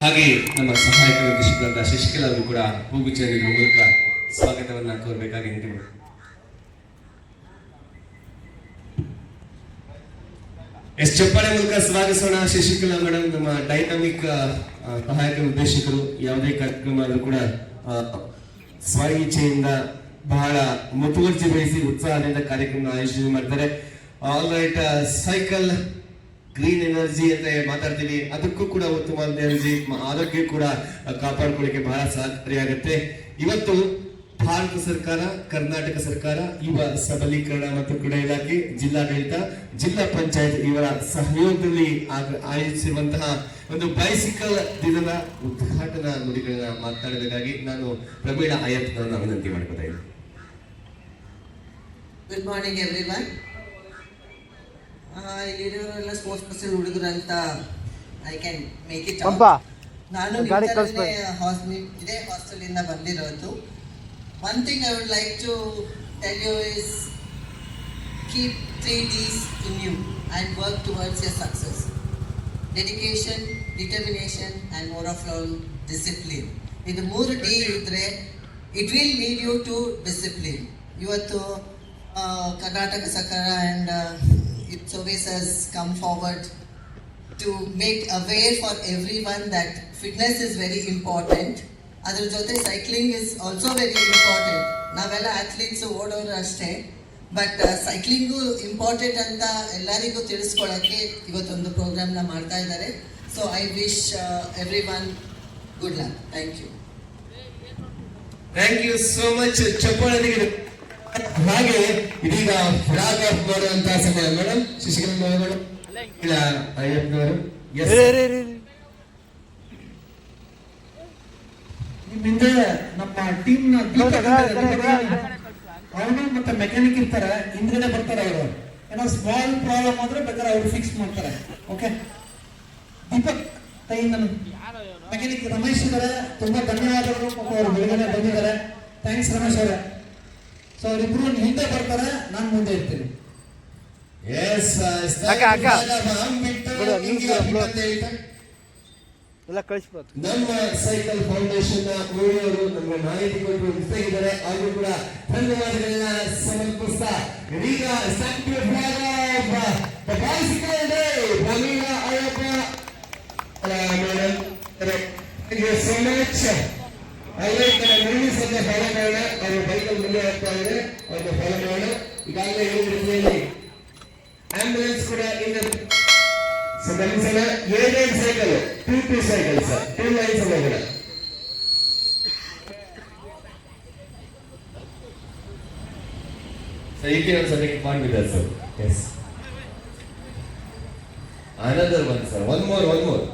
ಹಾಗೆ ನಮ್ಮ ಸಹಾಯಕ ನಿರ್ದೇಶಕರಾದ ಶಶಿಕಲಾ ಅವರು ಕೂಡ ನೀಡುವ ಮೂಲಕ ಸ್ವಾಗತವನ್ನು ಕೋರಬೇಕಾಗಿ ನಿಂತು ಎಸ್ ಚಪ್ಪಾಳೆ ಮೂಲಕ ಸ್ವಾಗತಿಸೋಣ. ಶಶಿಕಲಾ ಮೇಡಮ್ ನಮ್ಮ ಡೈನಾಮಿಕ್ ಸಹಾಯಕ ನಿರ್ದೇಶಕರು. ಯಾವುದೇ ಕಾರ್ಯಕ್ರಮ ಆದರೂ ಕೂಡ ಆ, ಸ್ವ ಇಚ್ಛೆಯಿಂದ ಬಹಳ ಮುತುವರ್ಜಿ ವಹಿಸಿ ಉತ್ಸಾಹದಿಂದ ಕಾರ್ಯಕ್ರಮ ಆಯೋಜನೆ ಮಾಡ್ತಾರೆ. All right cycle green energy ಅಂತ ಮಾತಾಡ್ತೀವಿ ಅದಕ್ಕೂ ಕೂಡ ಉತ್ತಮ ಎನರ್ಜಿ ಆರೋಗ್ಯ ಕೂಡ ಕಾಪಾಡ್ಕೊಳ್ಳಿಕ್ಕೆ ಬಹಳ ಸಹಕಾರಿಯಾಗುತ್ತೆ. ಇವತ್ತು ಭಾರತ ಸರ್ಕಾರ ಕರ್ನಾಟಕ ಸರ್ಕಾರ ಯುವ ಸಬಲೀಕರಣ ಮತ್ತು ಕ್ರೀಡಾ ಇಲಾಖೆ ಜಿಲ್ಲಾಡಳಿತ ಜಿಲ್ಲಾ ಪಂಚಾಯತ್ ಇವರ ಸಹಯೋಗದಲ್ಲಿ ಆಯೋಜಿಸಿರುವಂತಹ ಒಂದು ಬೈಸಿಕಲ್ ದಿನದ ಉದ್ಘಾಟನಾ ನುಡಿಗಳನ್ನ ಮಾತನಾಡಬೇಕಾಗಿ ನಾನು ಪ್ರವೀಣ ಆಯತ್ ವಿನಂತಿ ಮಾಡ್ಕೊತಾ ಇದ್ದೀನಿ. ಗುಡ್ ಮಾರ್ನಿಂಗ್ ಎವ್ರಿ ಒನ್ ಇಲ್ಲಿರೋರೆಲ್ಲ ಸ್ಪೋರ್ಟ್ಸ್ ಪರ್ಸನ್ ಹುಡುಗರು ಅಂತ ಐ ಕ್ಯಾನ್ ಮೇಕ್ ಇಟ್ ನಾನು ಇದೇ ಹಾಸ್ಟೆಲ್ ಇಂದ ಬಂದಿರೋದು. one thing I would like to tell you is keep three Ds in you and work towards your success dedication determination and more of all discipline ಇದು ಮೂರು D ಇದ್ರೆ it will lead you to discipline ಇವತ್ತು ಆ, ಕರ್ನಾಟಕ ಸರ್ಕಾರ and it's always has come forward to make aware for everyone that fitness is very important ಅದ್ರ ಜೊತೆ cycling is also very important ನಾವೆಲ್ಲ athletes ಓಡೋರು ಅಷ್ಟೇ. ಬಟ್ ಸೈಕ್ಲಿಂಗು ಇಂಪಾರ್ಟೆಂಟ್ ಅಂತ ಎಲ್ಲರಿಗೂ ತಿಳಿಸ್ಕೊಳ್ಳೋಕ್ಕೆ ಇವತ್ತೊಂದು ಪ್ರೋಗ್ರಾಮ್ನ ಮಾಡ್ತಾ ಇದ್ದಾರೆ. So I wish everyone good luck thank you thank you so much ಹಾಗೆ ಇದೀಗ ಫ್ಲಾಗ್ ಆಫ್ ಮಾಡುವಂತಹ ಸಮಯ ಮೇಡಮ್ ಶಶಿಕಲಾ ಮೇಡಮ್ ಇಲ್ಲ ಅಯ್ಯಪ್ಪನವರು Yes. ಇರಿ, ಇರಿ, ಇರಿ, ಇರಿ. ನಿಮ್ ಹಿಂದೆ ನಮ್ಮ ಟೀಮ್ನ. ಅವನು ಮತ್ತೆ ಮೆಕ್ಯಾನಿಕ್ ಇರ್ತಾರೆ ಹಿಂದ್ಗಡೆ ಬರ್ತಾರೆ ಅವರು ಏನೋ ಸ್ಮಾಲ್ ಪ್ರಾಬ್ಲಮ್ ಆದ್ರೆ ಬೇಕಾದ್ರೆ ಅವ್ರು ಫಿಕ್ಸ್ ಮಾಡ್ತಾರೆ ಓಕೆ ದೀಪಕ್ ಕೈಯಿಂದ ಮೆಕ್ಯಾನಿಕ್ ರಮೇಶ್ ಇದ್ದಾರೆ ತುಂಬಾ ಧನ್ಯವಾದಗಳು ಪಾಪ ಅವರು ಬೆಳಗ್ಗೆ ಬಂದಿದ್ದಾರೆ ಥ್ಯಾಂಕ್ಸ್ ರಮೇಶ್ ಅವರೇ ಸೊ ಅವರಿಬ್ರು ಹಿಂದೆ ಬರ್ತಾರೆ ನಾನು ಮುಂದೆ ಇರ್ತೀನಿ ಎಸ್ ಅಕ್ಕ, ಅಕ್ಕ. ಬಿಟ್ಟು ಎಲ್ಲ ಕಳಿಸ್ಬಿಡೋದು. ನಮ್ಮ ಸೈಕಲ್ ಫೌಂಡೇಶನ್ನ ಓಡಿಯವರು ನಮಗೆ ಮಾಹಿತಿ ಕೊಟ್ಟು ಇದ್ದಾರೆ ಅವರು ಕೂಡ ಧನ್ಯವಾದಗಳನ್ನ ಸಮರ್ಪಿಸ್ತಾ ಇದೀಗ ಬೈಕಲ್ ಮುಂದೆ ಇದ್ದಾರೆ ಫಾಲೋ ಈಗಾಗಲೇ ಹೇಳಿದ ರೀತಿಯಲ್ಲಿ ಆಂಬುಲೆನ್ಸ್ ಕೂಡ ಇನ್ನು ಸೆಕೆಂಡ್ ಸೈಕಲ್ ಏನೇ cycle T P cycle sir T line cycle. Cycle select ಮಾಡಿದ್ದಾರೆ sir. Yes another one sir one more one more